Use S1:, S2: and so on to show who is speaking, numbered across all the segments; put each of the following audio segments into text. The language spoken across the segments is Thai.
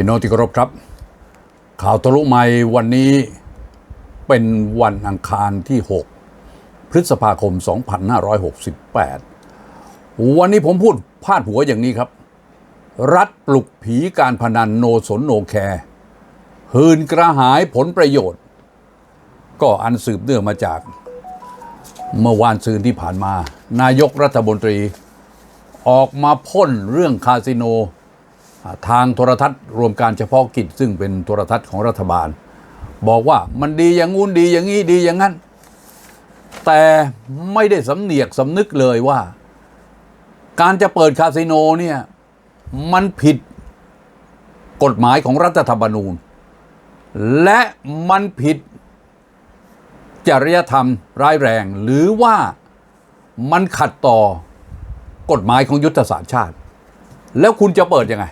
S1: พี่น้องที่เคารพครับ ข่าวทะลุใหม่วันนี้เป็นวันอังคารที่ 6 พฤษภาคม 2568 วันนี้ผมพูดพาดหัวอย่างนี้ครับ รัฐปลุกผีการพนันโนสนโนแคร์หืนกระหายผลประโยชน์ ก็อันสืบเนื่องมาจากเมื่อวานซืนที่ผ่านมา นายกรัฐมนตรี ออกมาพ่นเรื่องคาสิโน ทางโทรทัศน์รวมการเฉพาะกิจซึ่งเป็นโทรทัศน์ของรัฐบาล บอกว่ามันดีอย่างงู้นดีอย่างนี้ดีอย่างนั้น แต่ไม่ได้สำเนียกสำนึกเลยว่า การจะเปิดคาสิโนเนี่ยมันผิดกฎหมายของรัฐธรรมนูญ และมันผิดจริยธรรมร้ายแรง หรือว่ามันขัดต่อกฎหมายของยุทธศาสตร์ชาติ แล้วคุณจะเปิดยังไง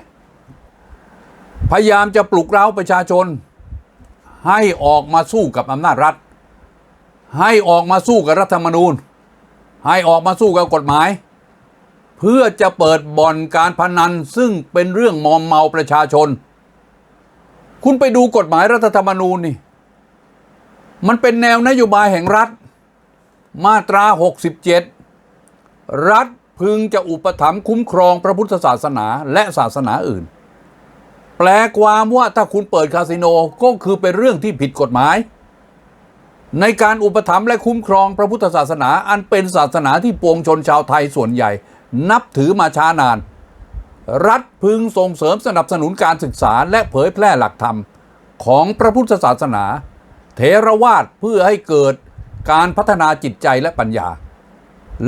S1: พยายามจะปลุกเร้าประชาชน ให้ออกมาสู้กับอำนาจรัฐ ให้ออกมาสู้กับรัฐธรรมนูญ ให้ออกมาสู้กับกฎหมาย เพื่อจะเปิดบ่อนการพนันซึ่งเป็นเรื่องมอมเมาประชาชน คุณไปดูกฎหมายรัฐธรรมนูญนี่ มันเป็นแนวนโยบายแห่งรัฐ มาตรา 67 รัฐพึงจะอุปถัมภ์คุ้มครองพระพุทธศาสนาและศาสนาอื่น แปลความว่าถ้าคุณเปิดคาสิโนก็คือเป็นเรื่องที่ผิดกฎหมาย ในการอุปถัมภ์และคุ้มครองพระพุทธศาสนาอันเป็นศาสนาที่ปวงชนชาวไทยส่วนใหญ่ นับถือมาช้านาน รัฐพึงส่งเสริมสนับสนุนการศึกษาและเผยแพร่หลักธรรม ของพระพุทธศาสนาเทรวาสเพื่อให้เกิดการพัฒนาจิตใจและปัญญา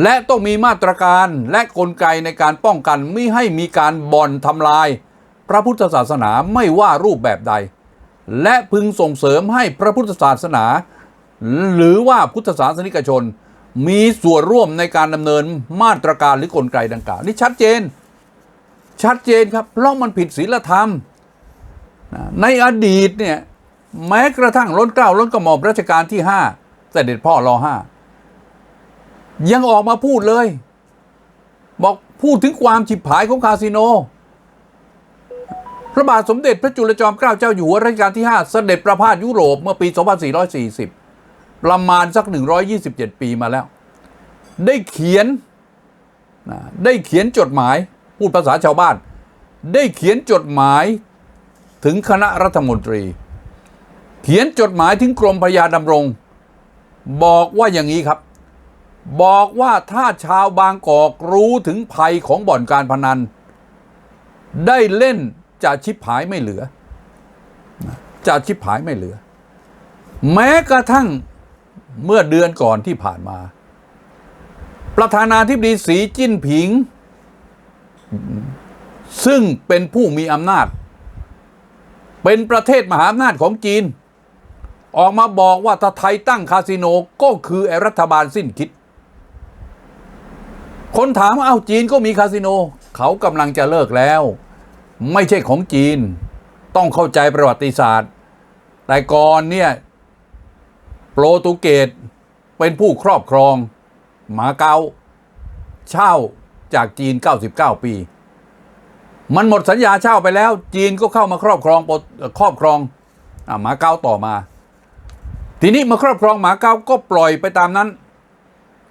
S1: และต้องมีมาตรการและกลไกในการป้องกันไม่ให้มีการบ่อนทำลาย พระพุทธศาสนาไม่ว่ารูปแบบใด และพึงส่งเสริมให้พระพุทธศาสนา หรือว่าพุทธศาสนิกชน มีส่วนร่วมในการดำเนินมาตรการหรือกลไกดังกล่าวนี่ชัดเจน ชัดเจนครับ เพราะมันผิดศีลธรรม ในอดีตเนี่ยแม้กระทั่งล้นเกล้าล้นกระหม่อมรัชกาลที่ห้าเสด็จพ่อรอห้ายังออกมาพูดเลย บอกพูดถึงความฉิบหายของคาสิโน ระบาทสมเด็จพระจุลจอมเกล้าเจ้าอยู่หัวรัชกาลที่ 5 เสด็จประพาสยุโรปเมื่อปี 2440 ประมาณสัก 127 ปีมาแล้ว ได้เขียนนะได้เขียนจดหมายพูดภาษาชาวบ้าน ได้เขียนจดหมายถึงคณะรัฐมนตรี เขียนจดหมายถึงกรมพระยาดำรง บอกว่าอย่างนี้ครับ บอกว่าถ้าชาวบางกอกรู้ถึงภัยของบ่อนการพนัน ได้เล่น จะชิบหายไม่เหลือ จะชิบหายไม่เหลือ แม้กระทั่งเมื่อเดือนก่อนที่ผ่านมา ประธานาธิบดีสีจิ้นผิง ซึ่งเป็นผู้มีอำนาจ เป็นประเทศมหาอำนาจของจีน ออกมาบอกว่าถ้าไทยตั้งคาสิโนก็คือไอรัฐบาลสิ้นคิด คนถามว่าเอ้าจีนก็มีคาสิโน เขากำลังจะเลิกแล้ว ไม่ใช่ของจีน ต้องเข้าใจประวัติศาสตร์ แต่ก่อนเนี่ยโปรตุเกสเป็นผู้ครอบครองหมาเกาเช่าจากจีน 99 ปี มันหมดสัญญาเช่าไปแล้ว จีนก็เข้ามาครอบครองโปรครอบครองอะหมาเกาต่อมา ทีนี้มาครอบครองหมาเกาก็ปล่อยไปตามนั้น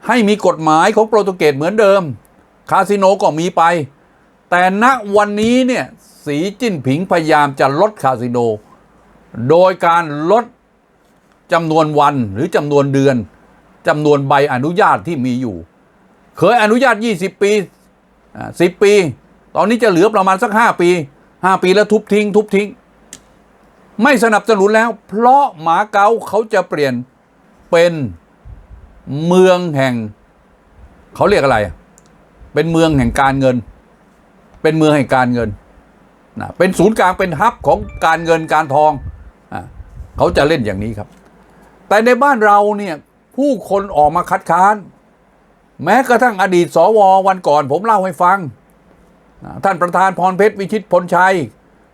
S1: ให้มีกฎหมายของโปรตุเกสเหมือนเดิม คาสิโนก็มีไป แต่ณวันนี้เนี่ยสีจิ้นผิงพยายามจะลดคาสิโน โดยการลดจำนวนวันหรือจำนวนเดือนจำนวนใบอนุญาตที่มีอยู่ เคยอนุญาต 20 ปี 10 ปี ตอนนี้จะเหลือประมาณสัก 5 ปี 5 ปีแล้วทุบทิ้ง ทุบทิ้ง ไม่สนับสนุนแล้ว เพราะหมาเก๊าเขาจะเปลี่ยนเป็นเมืองแห่ง เขาเรียกอะไร เป็นเมืองแห่งการเงิน เป็นเมืองแห่งการเงินนะเป็นศูนย์กลางเป็นฮับของการเงินการทองอะเขาจะเล่นอย่างนี้ครับ แต่ในบ้านเราเนี่ยผู้คนออกมาคัดค้าน แม้กระทั่งอดีตสววันก่อนผมเล่าให้ฟัง ท่านประธานพรเพชรวิชิตพลชัย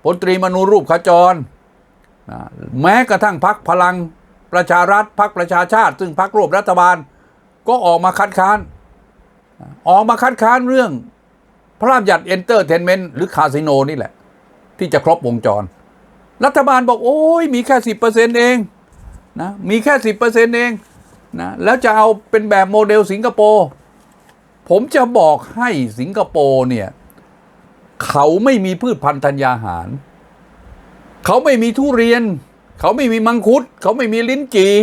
S1: พลตรีมนูรูปขจรนะแม้กระทั่งพักพลังประชารัฐพักประชาชาติ ซึ่งพักร่วมรัฐบาล ก็ออกมาคัดค้าน ออกมาคัดค้านเรื่อง ระราชบัญญัติเอนเตอร์เทนเมนต์หรือคาสิโนนี่แหละ ที่จะครบวงจร รัฐบาลบอกโอ้ยมีแค่สิบเปอร์เซ็นเองนะมีแค่สิบเปอร์เซ็นเองนะแล้วจะเอาเป็นแบบโมเดลสิงคโปร์ผมจะบอกให้สิงคโปร์เนี่ย เขาไม่มีพืชพันธุ์ธัญญาหาร เขาไม่มีทุเรียน เขาไม่มีมังคุด เขาไม่มีลิ้นจี่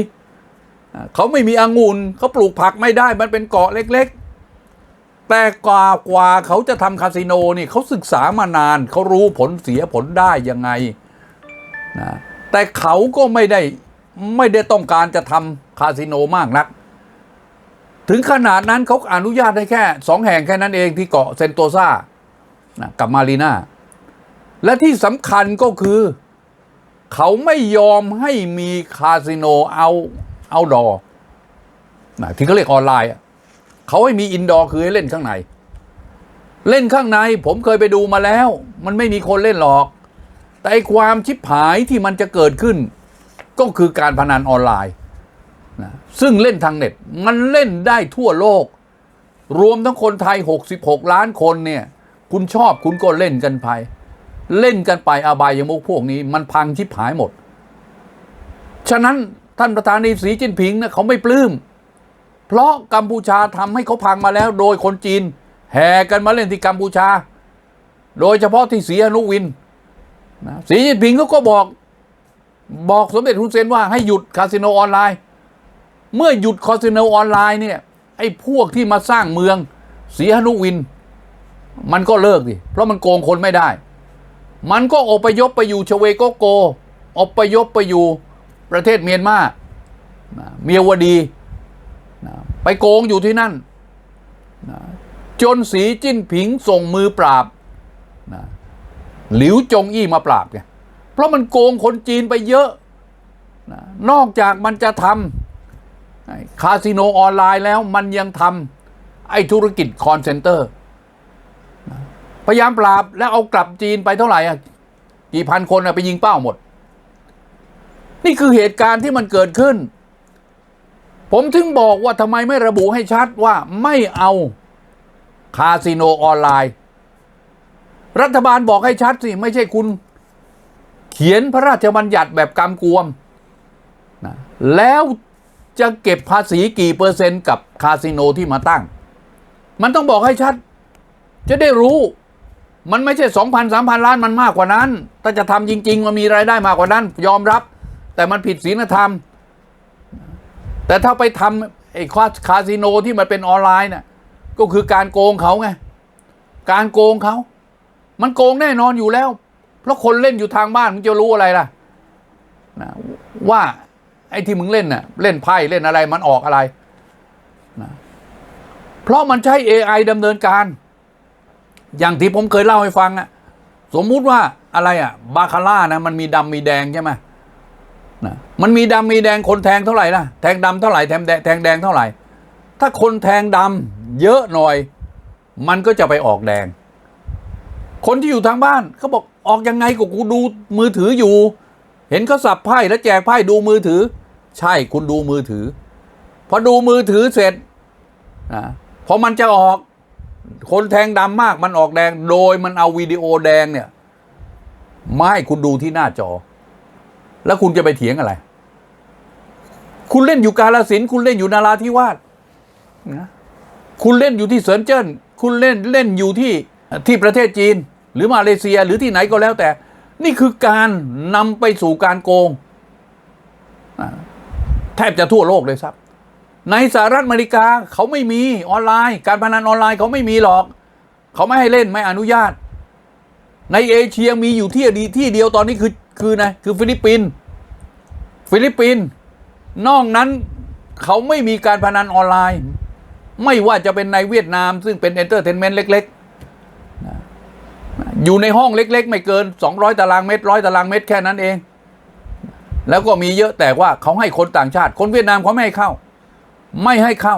S1: เขาไม่มีองุ่นเขาปลูกผักไม่ได้มันเป็นเกาะเล็ก แต่กว่ากว่าเขาจะทำคาสิโนนี่เขาศึกษามานาน เขารู้ผลเสียผลได้ยังไงนะแต่เขาก็ไม่ได้ไม่ได้ต้องการจะทำคาสิโนมากนัก ถึงขนาดนั้นเขาอนุญาตให้แค่สองแห่งแค่นั้นเองที่เกาะเซนโตซานะกับมารีนาและที่สำคัญก็คือ เขาไม่ยอมให้มีคาสิโนเอาเอาดอนะที่เขาเรียกออนไลน์ เขาให้มีอินดอร์คือให้เล่นข้างใน เล่นข้างในผมเคยไปดูมาแล้ว มันไม่มีคนเล่นหรอก แต่ไอความชิบหายที่มันจะเกิดขึ้น ก็คือการพนันออนไลน์นะซึ่งเล่นทางเน็ตมันเล่นได้ทั่วโลก รวมทั้งคนไทย 66 ล้านคนเนี่ยคุณชอบคุณก็เล่นกันไป เล่นกันไปอบายยมุกพวกนี้ มันพังชิบหายหมด ฉะนั้นท่านประธานาธิบดีสีจิ้นผิงนี่ยเขาไม่ปลื้ม เพราะกัมพูชาทำให้เขาพังมาแล้ว โดยคนจีน แห่กันมาเล่นที่กัมพูชา โดยเฉพาะที่สีอนุวินนะสีจิ้นผิงเขาก็บอกบอกสมเด็จฮุนเซนว่าให้หยุดคาสิโนออนไลน์ เมื่อหยุดคาสิโนออนไลน์เนี่ยไอ้พวกที่มาสร้างเมืองสีอนุวิน มันก็เลิกดิเพราะมันโกงคนไม่ได้ มันก็อพยพไปอยู่ชเวโกโกอพยพไปอยู่ประเทศเมียนมานะเมียวดี นะไปโกงอยู่ที่นั่นนะจนสีจิ้นผิงส่งมือปราบนะหลิวจงอี้มาปราบไงเพราะมันโกงคนจีนไปเยอะนะนอกจากมันจะทำคาสิโนออนไลน์แล้วมันยังทำไอ้ธุรกิจคอนเซนเตอร์พยายามปราบแล้วเอากลับจีนไปเท่าไหร่อะกี่พันคนไปยิงเป้าหมด นี่คือเหตุการณ์ที่มันเกิดขึ้น ผมถึงบอกว่าทำไมไม่ระบุให้ชัดว่าไม่เอาคาสิโนออนไลน์ รัฐบาลบอกให้ชัดสิ ไม่ใช่คุณ เขียนพระราชบัญญัติแบบกำกวมนะแล้วจะเก็บภาษีกี่เปอร์เซ็นต์กับคาสิโนที่มาตั้ง มันต้องบอกให้ชัด จะได้รู้ มันไม่ใช่สองพันสามพันล้านมันมากกว่านั้น ถ้าจะทำจริง ๆ มันมีรายได้มากกว่านั้น ยอมรับ แต่มันผิดศีลธรรม แต่ถ้าไปทำไอ้คาสิโนที่มันเป็นออนไลน์น่ะก็คือการโกงเขาไง การโกงเขา มันโกงแน่นอนอยู่แล้ว เพราะคนเล่นอยู่ทางบ้านมึงจะรู้อะไรล่ะนะว่าไอ้ที่มึงเล่นน่ะเล่นไพ่เล่นอะไรมันออกอะไรนะเพราะมันใช้ AI ดำเนินการ อย่างที่ผมเคยเล่าให้ฟังอะสมมุติว่าอะไรอะบาคาร่านะมันมีดำมีแดงใช่ไหม นะมันมีดำมีแดงคนแทงเท่าไหร่ล่ะแทงดำเท่าไหร่แทงแดงแทงแดงเท่าไหร่ ถ้าคนแทงดำเยอะหน่อย มันก็จะไปออกแดง คนที่อยู่ทางบ้านเขาบอกออกยังไงก็กูดูมือถืออยู่ เห็นเขาสับไพ่แล้วแจกไพ่ดูมือถือ ใช่คุณดูมือถือพอดูมือถือเสร็จนะพอมันจะออก คนแทงดำมากมันออกแดง โดยมันเอาวิดีโอแดงเนี่ย ไมาให้คุณดูที่หน้าจอ แล้วคุณจะไปเถียงอะไร คุณเล่นอยู่กาลสินคุณเล่นอยู่นาราธิวาสนะคุณเล่นอยู่ที่เซินเจิ้นคุณเล่นเล่นอยู่ที่ที่ประเทศจีน หรือมาเลเซียหรือที่ไหนก็แล้วแต่ นี่คือการนำไปสู่การโกง แทบจะทั่วโลกเลยครับ ในสหรัฐอเมริกาเขาไม่มีออนไลน์ การพนันออนไลน์เขาไม่มีหรอก เขาไม่ให้เล่นไม่อนุญาต ในเอเชียมีอยู่ที่ดีที่เดียวตอนนี้คือ คือนะคือฟิลิปปินส์ฟิลิปปินส์นอกนั้นเขาไม่มีการพนันออนไลน์ ไม่ว่าจะเป็นในเวียดนาม ซึ่งเป็นเอนเตอร์เทนเมนต์เล็กๆ อยู่ในห้องเล็ก ๆ ไม่เกิน 200 ตารางเมตรร้อยตารางเมตรแค่นั้นเอง แล้วก็มีเยอะแต่ว่าเขาให้คนต่างชาติ คนเวียดนามเขาไม่ให้เข้า ไม่ให้เข้า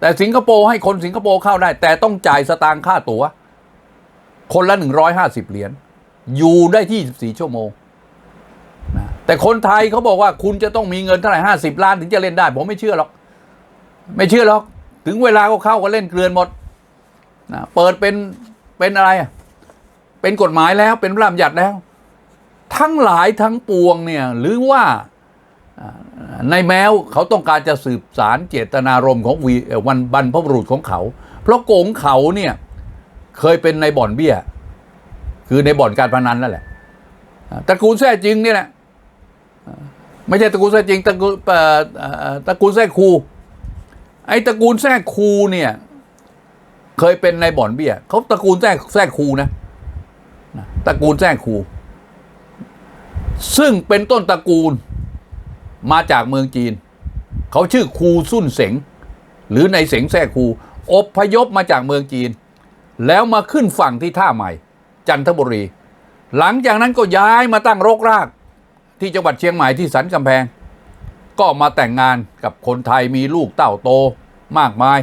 S1: แต่สิงคโปร์ให้คนสิงคโปร์เข้าได้ แต่ต้องจ่ายสตางค์ค่าตั๋ว คนละหนึ่งร้อยห้าสิบเหรียญอยู่ได้ที่สี่ชั่วโมง นะแต่คนไทยเขาบอกว่าคุณจะต้องมีเงินเท่าไหร่ห้าสิบล้านถึงจะเล่นได้ ผมไม่เชื่อหรอก ไม่เชื่อหรอก ถึงเวลาก็เข้าก็เล่นเกลือนหมดนะเปิดเป็นเป็นอะไรอะเป็นกฎหมายแล้วเป็นพระราชบัญญัติแล้ว ทั้งหลายทั้งปวงเนี่ยหรือว่าในแมวเขาต้องการจะสืบสารเจตนารมณ์ของวีวันบรรพบุรุษของเขา เพราะโกงเขาเนี่ยเคยเป็นในบ่อนเบี้ย คือในบ่อนการพนันนั่นแหละตระกูลแท้จริงเนี่ยแหละ ไม่ใช่ตระกูลแท้จริงตระกูลเอ่อตระกูลแท้ครูไอ้ตระกูลแท้ครูเนี่ย เคยเป็นในบ่อนเบี้ยเขาตระกูลแท้แท้ครูนะตระกูลแท้ครูซึ่งเป็นต้นตระกูลมาจากเมืองจีน เขาชื่อครูซุ่นเสงหรือในเสงแท้ครูอพยพมาจากเมืองจีน แล้วมาขึ้นฝั่งที่ท่าใหม่ จันทบุรี หลังจากนั้นก็ย้ายมาตั้งรกราก ที่จังหวัดเชียงใหม่ที่สันกำแพง ก็มาแต่งงานกับคนไทยมีลูกเต้าโตมากมาย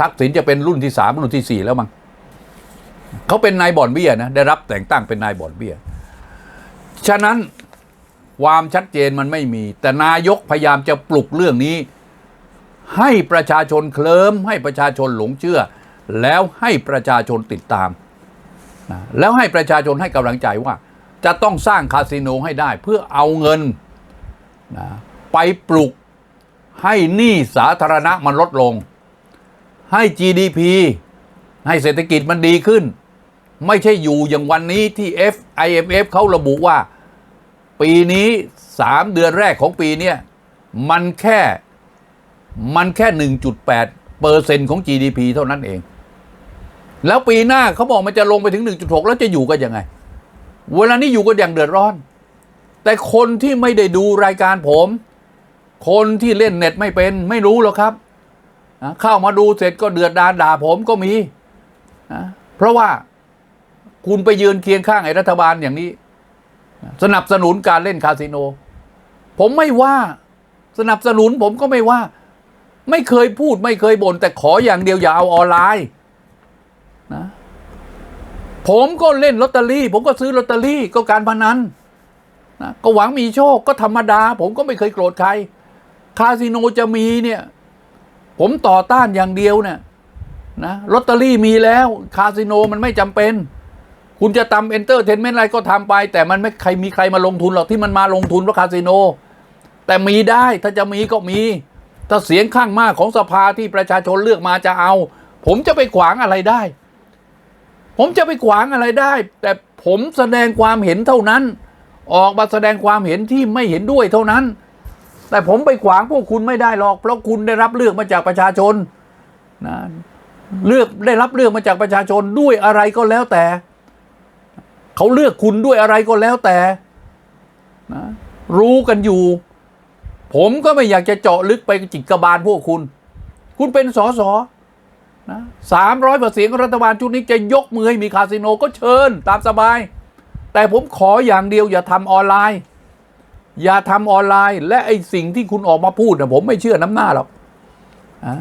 S1: ทักษิณจะเป็นรุ่นที่สามรุ่นที่สี่แล้วมั้งเขาเป็นนายบ่อนเบี้ยนะได้รับแต่งตั้งเป็นนายบ่อนเบี้ย ฉะนั้นความชัดเจนมันไม่มี แต่นายกพยายามจะปลุกเรื่องนี้ ให้ประชาชนเคลิ้มให้ประชาชนหลงเชื่อ แล้วให้ประชาชนติดตาม แล้วให้ประชาชนให้กำลังใจว่า จะต้องสร้างคาสิโนให้ได้ เพื่อเอาเงินนะไปปลุกให้หนี้สาธารณะมันลดลง ให้ GDP ให้เศรษฐกิจมันดีขึ้น ไม่ใช่อยู่อย่างวันนี้ที่ F IMF เขาระบุว่า ปีนี้สามเดือนแรกของปีเนี้ยมันแค่มันแค่ 1.8เปอร์เซ็นต์ของ GDP เท่านั้นเอง แล้วปีหน้าเขาบอกมันจะลงไปถึง 1.6 แล้วจะอยู่กันยังไง เวลานี้อยู่กันอย่างเดือดร้อน แต่คนที่ไม่ได้ดูรายการผม คนที่เล่นเน็ตไม่เป็นไม่รู้หรอกครับนะเข้ามาดูเสร็จก็เดือดดานด่าผมก็มีนะเพราะว่าคุณไปยืนเคียงข้างไอ้รัฐบาลอย่างนี้ สนับสนุนการเล่นคาสิโน ผมไม่ว่าสนับสนุนผมก็ไม่ว่า ไม่เคยพูดไม่เคยบ่นแต่ขออย่างเดียวอย่าเอาออนไลน์นะ ผมก็เล่นลอตเตอรี่ ผมก็ซื้อลอตเตอรี่ก็การพนันนะก็หวังมีโชคก็ธรรมดา ผมก็ไม่เคยโกรธใคร คาสิโนจะมีเนี่ย ผมต่อต้านอย่างเดียวเนี่ยนะลอตเตอรี่มีแล้ว คาสิโนมันไม่จำเป็น คุณจะทำเอนเตอร์เทนเมนต์อะไรก็ทำไป แต่มันไม่ใครมีใครมาลงทุนหรอกที่มันมาลงทุนเพราะคาสิโน แต่มีได้ถ้าจะมีก็มี ถ้าเสียงข้างมากของสภาที่ประชาชนเลือกมาจะเอา ผมจะไปขวางอะไรได้ ผมจะไปขวางอะไรได้ แต่ผมแสดงความเห็นเท่านั้น ออกมาแสดงความเห็นที่ไม่เห็นด้วยเท่านั้น แต่ผมไปขวางพวกคุณไม่ได้หรอก เพราะคุณได้รับเลือกมาจากประชาชนนะเลือกได้รับเลือกมาจากประชาชนด้วยอะไรก็แล้วแต่ เขาเลือกคุณด้วยอะไรก็แล้วแต่นะรู้กันอยู่ ผมก็ไม่อยากจะเจาะลึกไปจิกกระบาลพวกคุณ คุณเป็นสอสอ นะสามร้อยเสียงรัฐบาลชุดนี้จะยกมือให้มีคาสิโนก็เชิญตามสบาย แต่ผมขออย่างเดียวอย่าทำออนไลน์ อย่าทำออนไลน์ และไอ้สิ่งที่คุณออกมาพูดนะผมไม่เชื่อน้ำหน้าหรอกอะ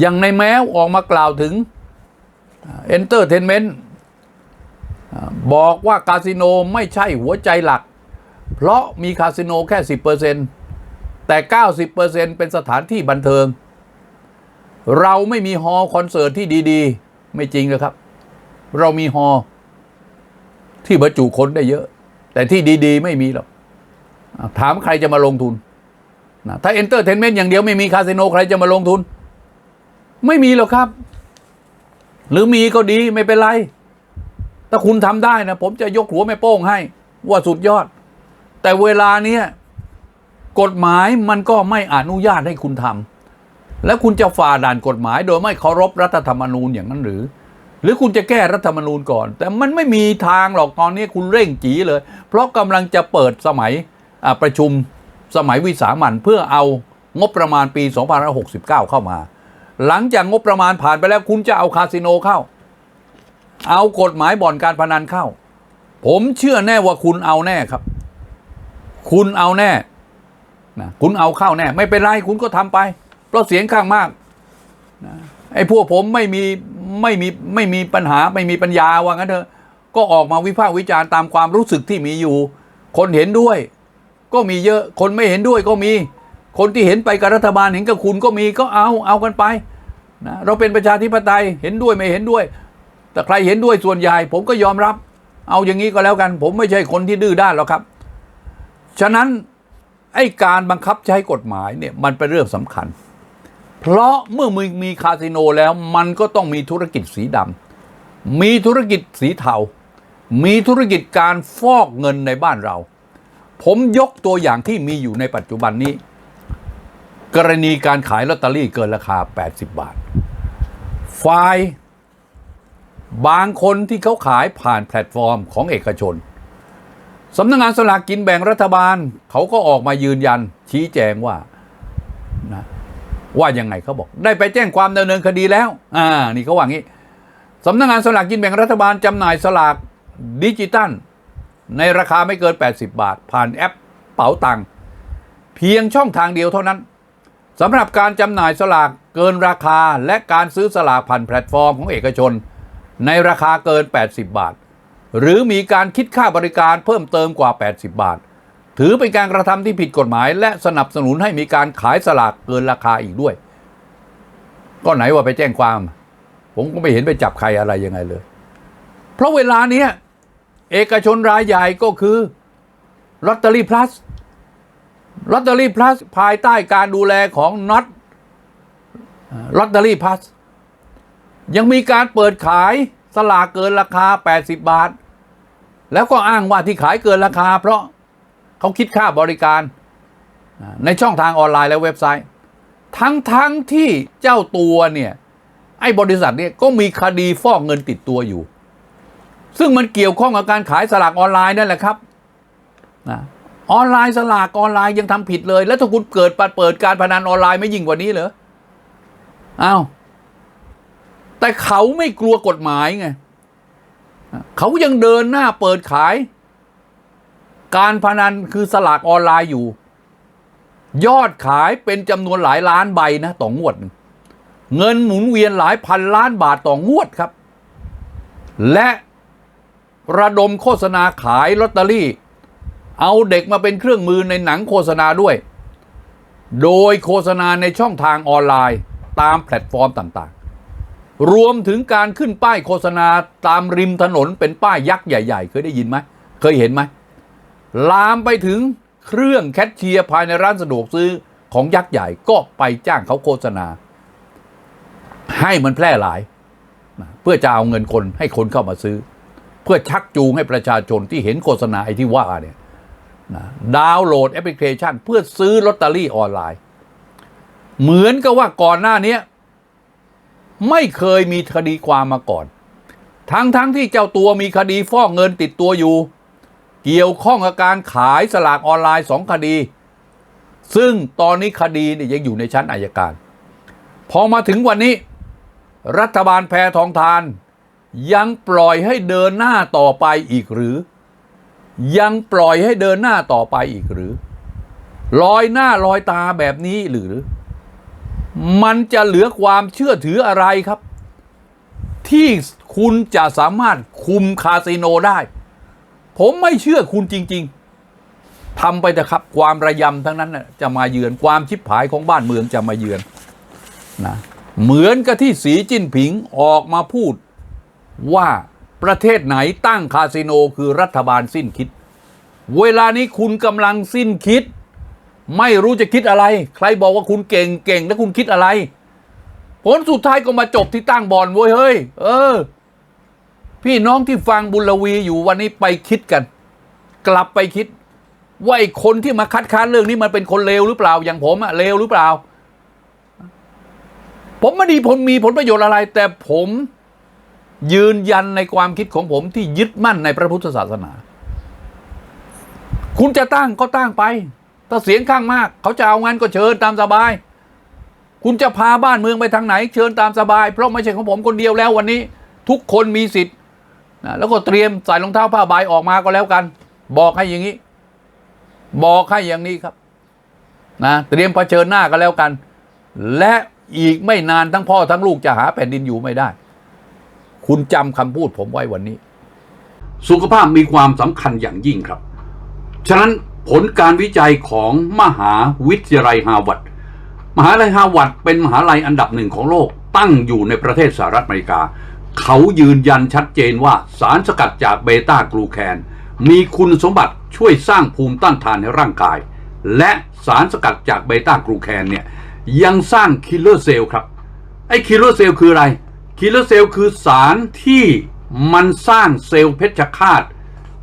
S1: อย่างในแมวออกมากล่าวถึงเอนเตอร์เทนเมนต์บอกว่าคาสิโนไม่ใช่หัวใจหลัก เพราะมีคาสิโนแค่ 10%แต่ 90%เป็นสถานที่บันเทิง เราไม่มีฮอลคอนเสิร์ตที่ดีๆ ไม่จริงนะครับ เรามีฮอลที่บรรจุคนได้เยอะ แต่ที่ดีๆ ไม่มีหรอกถามใครจะมาลงทุนนะถ้าเอนเตอร์เทนเมนต์อย่างเดียวไม่มีคาสิโนใครจะมาลงทุน ไม่มีหรอกครับ หรือมีก็ดีไม่เป็นไร ถ้าคุณทำได้นะ ผมจะยกหัวแม่โป้งให้ ว่าสุดยอด แต่เวลาเนี้ยกฎหมายมันก็ไม่อนุญาตให้คุณทำ แล้วคุณจะฝ่าด่านกฎหมาย โดยไม่เคารพรัฐธรรมนูญอย่างนั้นหรือ หรือคุณจะแก้รัฐธรรมนูญก่อน แต่มันไม่มีทางหรอกตอนนี้คุณเร่งจีเลย เพราะกำลังจะเปิดสมัยประชุมสมัยวิสามันเพื่อเอางบประมาณปี 2569 เข้ามา หลังจากงบประมาณผ่านไปแล้วคุณจะเอาคาสิโนเข้า เอากฎหมายบ่อนการพนันเข้า ผมเชื่อแน่ว่าคุณเอาแน่ครับ คุณเอาแน่นะคุณเอาเข้าแน่ ไม่เป็นไรคุณก็ทำไป เพราะเสียงข้างมากนะไอ้พวกผมไม่มีไม่มีไม่มีปัญหาไม่มีปัญญาว่างั้นเถอะ ก็ออกมาวิพากษ์วิจารณ์ตามความรู้สึกที่มีอยู่ คนเห็นด้วย ก็มีเยอะคนไม่เห็นด้วยก็มี คนที่เห็นไปกับรัฐบาลเห็นกับคุณก็มีก็เอาเอากันไปนะเราเป็นประชาธิปไตยเห็นด้วยไม่เห็นด้วย แต่ใครเห็นด้วยส่วนใหญ่ ผมก็ยอมรับ เอาอย่างนี้ก็แล้วกัน ผมไม่ใช่คนที่ดื้อด้านหรอกครับ ฉะนั้นไอ้การบังคับใช้กฎหมายเนี่ยมันเป็นเรื่องสำคัญ เพราะเมื่อมึงมีคาสิโนแล้วมันก็ต้องมีธุรกิจสีดำมีธุรกิจสีเทา มีธุรกิจการฟอกเงินในบ้านเรา ผมยกตัวอย่างที่มีอยู่ในปัจจุบันนี้ กรณีการขายลอตเตอรี่เกินราคา 80 บาทฝ่ายบางคนที่เขาขายผ่านแพลตฟอร์มของเอกชนสำนักงานสลากกินแบ่งรัฐบาล เขาก็ออกมายืนยันชี้แจงว่า ว่ายังไงเขาบอก ได้ไปแจ้งความดำเนินคดีแล้ว อ่า นี่เขาว่างี้สำนักงานสลากกินแบ่งรัฐบาลจำหน่ายสลากดิจิตัล ในราคาไม่เกิน 80 บาท ผ่านแอปเป๋าตังค์เพียงช่องทางเดียวเท่านั้นสำหรับการจำหน่ายสลากเกินราคาและการซื้อสลากผ่านแพลตฟอร์มของเอกชน ในราคาเกิน 80 บาท หรือมีการคิดค่าบริการเพิ่มเติมกว่า 80 บาท ถือเป็นการกระทำที่ผิดกฎหมาย และสนับสนุนให้มีการขายสลากเกินราคาอีกด้วย ก็ไหนว่าไปแจ้งความ ผมก็ไม่เห็นไปจับใครอะไรยังไงเลย เพราะเวลาเนี้ยเอกชนรายใหญ่ก็คือลอตเตอรี่พลัสลอตเตอรี่พลัสภายใต้การดูแลของน็อตลอตเตอรี่พลัสยังมีการเปิดขายสลากเกินราคา 80 บาท แล้วก็อ้างว่าที่ขายเกินราคาเพราะ เขาคิดค่าบริการในช่องทางออนไลน์และเว็บไซต์ ทั้งทั้งที่เจ้าตัวเนี่ยไอ้บริษัทเนี่ยก็มีคดีฟอกเงินติดตัวอยู่ ซึ่งมันเกี่ยวข้องกับการขายสลากออนไลน์นั่นแหละครับนะออนไลน์สลากออนไลน์ยังทำผิดเลย แล้วถ้าคุณเกิดเปิดการพนันออนไลน์ไม่ยิ่งกว่านี้เหรออ้าวแต่เขาไม่กลัวกฎหมายไงเขายังเดินหน้าเปิดขาย การพนันคือสลากออนไลน์อยู่ ยอดขายเป็นจำนวนหลายล้านใบนะต่องวด เงินหมุนเวียนหลายพันล้านบาทต่องวดครับ และระดมโฆษณาขายลอตเตอรี่ เอาเด็กมาเป็นเครื่องมือในหนังโฆษณาด้วย โดยโฆษณาในช่องทางออนไลน์ตามแพลตฟอร์มต่างๆ รวมถึงการขึ้นป้ายโฆษณาตามริมถนนเป็นป้ายยักษ์ใหญ่ ๆ เคยได้ยินไหม เคยเห็นไหม ลามไปถึงเครื่องแคชเชียร์ภายในร้านสะดวกซื้อของยักษ์ใหญ่ก็ไปจ้างเขาโฆษณา ให้มันแพร่หลาย เพื่อจะเอาเงินคนให้คนเข้ามาซื้อ เพื่อชักจูงให้ประชาชนที่เห็นโฆษณาไอ้ที่ว่าเนี่ยดาวน์โหลดแอปพลิเคชัน เพื่อซื้อลอตเตอรี่ออนไลน์ เหมือนกับว่าก่อนหน้านี้ไม่เคยมีคดีความมาก่อน ทั้งๆทที่เจ้าตัวมีคดีฟอกเงินติดตัวอยู่ เกี่ยวข้องกับการขายสลากออนไลน์สองคดี ซึ่งตอนนี้คดีเนี่ยยังอยู่ในชั้นอายการ พอมาถึงวันนี้ รัฐบาลแพทองทาน ยังปล่อยให้เดินหน้าต่อไปอีกหรือ ยังปล่อยให้เดินหน้าต่อไปอีกหรือ ลอยหน้าลอยตาแบบนี้หรือ มันจะเหลือความเชื่อถืออะไรครับ ที่คุณจะสามารถคุมคาสิโนได้ ผมไม่เชื่อคุณจริง ๆทำไปเถอะครับ ความระยำทั้งนั้นน่ะจะมาเยือนความชิบหายของบ้านเมืองจะมาเยือนนะเหมือนกับที่สีจิ้นผิงออกมาพูดว่าประเทศไหนตั้งคาสิโนคือรัฐบาลสิ้นคิด เวลานี้คุณกำลังสิ้นคิด ไม่รู้จะคิดอะไร ใครบอกว่าคุณเก่งเก่งแล้วคุณคิดอะไร ผลสุดท้ายก็มาจบที่ตั้งบอลเว้ยเฮ้ย เออ พี่น้องที่ฟังบุญลวีอยู่วันนี้ไปคิดกัน กลับไปคิด ว่าไอ้คนที่มาคัดค้านเรื่องนี้มันเป็นคนเลวหรือเปล่าอย่างผมอะเลวหรือเปล่า ผมไม่ดีผลมีผลประโยชน์อะไร แต่ผมยืนยันในความคิดของผมที่ยึดมั่นในพระพุทธศาสนา คุณจะตั้งก็ตั้งไป ถ้าเสียงข้างมาก เขาจะเอางั้นก็เชิญตามสบาย คุณจะพาบ้านเมืองไปทางไหน เชิญตามสบาย เพราะไม่ใช่ของผมคนเดียวแล้ววันนี้ ทุกคนมีสิทธิ์ นะแล้วก็เตรียมใส่รองเท้าผ้าใบออกมาก็แล้วกัน บอกให้อย่างนี้ บอกให้อย่างนี้ครับนะเตรียมเผชิญหน้ากันแล้วกัน และอีกไม่นานทั้งพ่อทั้งลูกจะหาแผ่นดินอยู่ไม่ได้ คุณจำคำพูดผมไว้วันนี้ สุขภาพมีความสำคัญอย่างยิ่งครับ ฉะนั้นผลการวิจัยของมหาวิทยาลัยฮาร์วาร์ดมหาลัยฮาร์วาร์ดเป็นมหาลัยอันดับหนึ่งของโลกตั้งอยู่ในประเทศสหรัฐอเมริกา เขายืนยันชัดเจนว่าสารสกัดจากเบต้ากลูแคน มีคุณสมบัติช่วยสร้างภูมิต้านทานในร่างกาย และสารสกัดจากเบต้ากลูแคนเนี่ยยังสร้างคิลเลอร์เซลล์ครับ ไอ้คิลเลอร์เซลล์คืออะไร คิลเลอร์เซลล์คือสารที่มันสร้างเซลล์เพชฌฆาต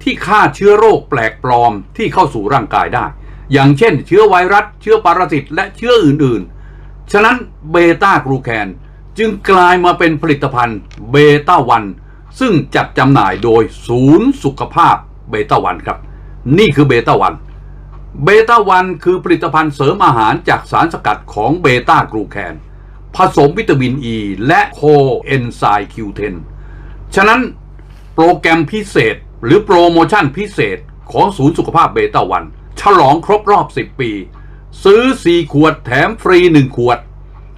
S1: ที่ฆ่าเชื้อโรคแปลกปลอมที่เข้าสู่ร่างกายได้ อย่างเช่น เชื้อไวรัส เชื้อปรสิตและเชื้ออื่นๆ ฉะนั้นเบต้ากลูแคน จึงกลายมาเป็นผลิตภัณฑ์เบต้าวันซึ่งจัดจำหน่ายโดยศูนย์สุขภาพเบต้าวันครับ นี่คือเบต้าวันเบต้าวันคือผลิตภัณฑ์เสริมอาหารจากสารสกัดของเบต้ากลูแคน ผสมวิตามินอ e ีและโคเอนไซม์ Q10 ฉะนั้นโปรแกรมพิเศษหรือโปรโมชั่นพิเศษของศูนย์สุขภาพเบต้าวัน ฉลองครบรอบ 10 ปี ซื้อ 4 ขวดแถมฟรี 1 ขวด